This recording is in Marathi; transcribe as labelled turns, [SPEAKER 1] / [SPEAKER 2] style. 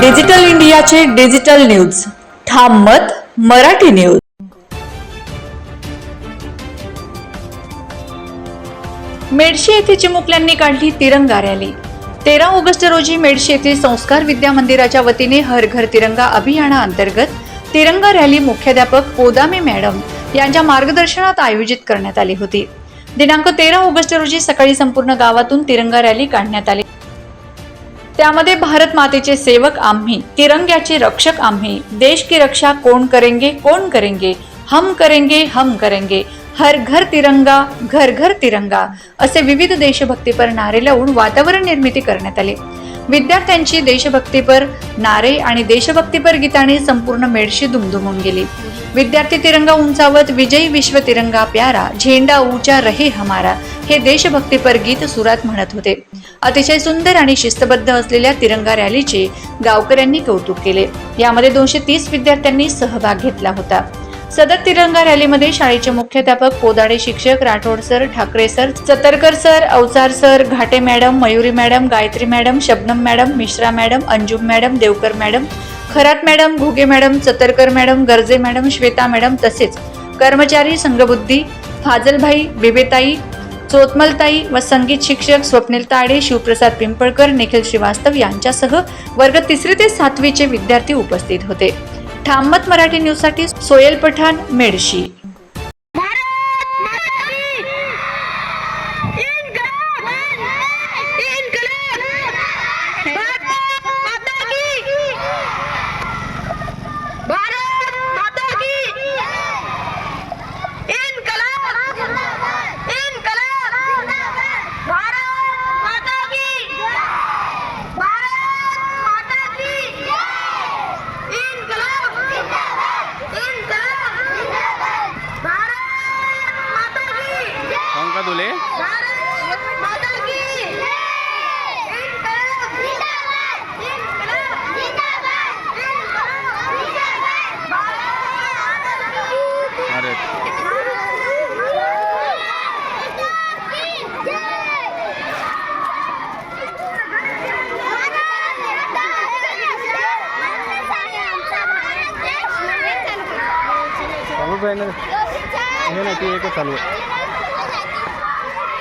[SPEAKER 1] डिजिटल इंडियाचे डिजिटल न्यूज. ठाम मत मराठी न्यूज. मेडशी येथे चिमुकल्यांनी काढली तिरंगा रॅली. तेरा ऑगस्ट रोजी मेडशी येथील संस्कार विद्या मंदिराच्या वतीने हर घर तिरंगा अभियानाअंतर्गत तिरंगा रॅली मुख्याध्यापक पोदामे मॅडम यांच्या मार्गदर्शनात आयोजित करण्यात आली होती. दिनांक तेरा ऑगस्ट रोजी सकाळी संपूर्ण गावातून तिरंगा रॅली काढण्यात आली. त्यामध्ये भारत मातेचे सेवक आम्ही तिरंग्याचे रक्षक आम्ही. देश की रक्षा कोण करेंगे कोण करेंगे? हम करेंगे हम करेंगे. हर घर तिरंगा घर घर तिरंगा. असे विविध देशभक्तीपर नारे लावून वातावरण निर्मिती करण्यात आली. विद्यार्थ्यांची देशभक्तीपर नारे आणि देशभक्तीपर गीताने संपूर्ण मेडशी दुमदुमून गेली. विद्यार्थी तिरंगा उंचावत विजयी विश्व तिरंगा प्यारा झेंडा ऊंचा रहे हमारा हे देशभक्तीपर गीत सुरात म्हणत होते. अतिशय सुंदर आणि शिस्तबद्ध असलेल्या तिरंगा रॅलीचे गावकऱ्यांनी कौतुक केले. यामध्ये दोनशे तीस विद्यार्थ्यांनी सहभाग घेतला होता. सदर तिरंगा रॅलीमध्ये शाळेचे मुख्याध्यापक पोदाडे शिक्षक Rathod sir Thackeray sir Chatarkar sir Awachar sir Ghate madam Mayuri madam Gayatri madam Shabnam madam Mishra madam Anjum madam Devkar madam Kharat madam Ghuge madam Chatarkar madam Garje madam Shweta madam तसेच कर्मचारी संघबुद्धी फाजलभाई बिबेताई चोतमलताई व संगीत शिक्षक स्वप्नील ताडे शिवप्रसाद पिंपळकर निखिल श्रीवास्तव यांच्यासह वर्ग तिसरी ते सातवीचे विद्यार्थी उपस्थित होते. ठाममत मराठी न्यूजसाठी सोयल पठाण मेडशी
[SPEAKER 2] भारत माता की इनकलाब इनकलाब भारत माता की भारत माता की इनकलाब इनकलाब भारत माता की भारत माता की इनकलाब इनकलाब भारत माता की
[SPEAKER 3] कौन का दुले
[SPEAKER 2] भारत माता की इनकलाब जिंदाबाद इनकलाब जिंदाबाद इनकलाब जिंदाबाद भारत माता की
[SPEAKER 3] अरे ना? हे नाही ते एकच चालू आहे?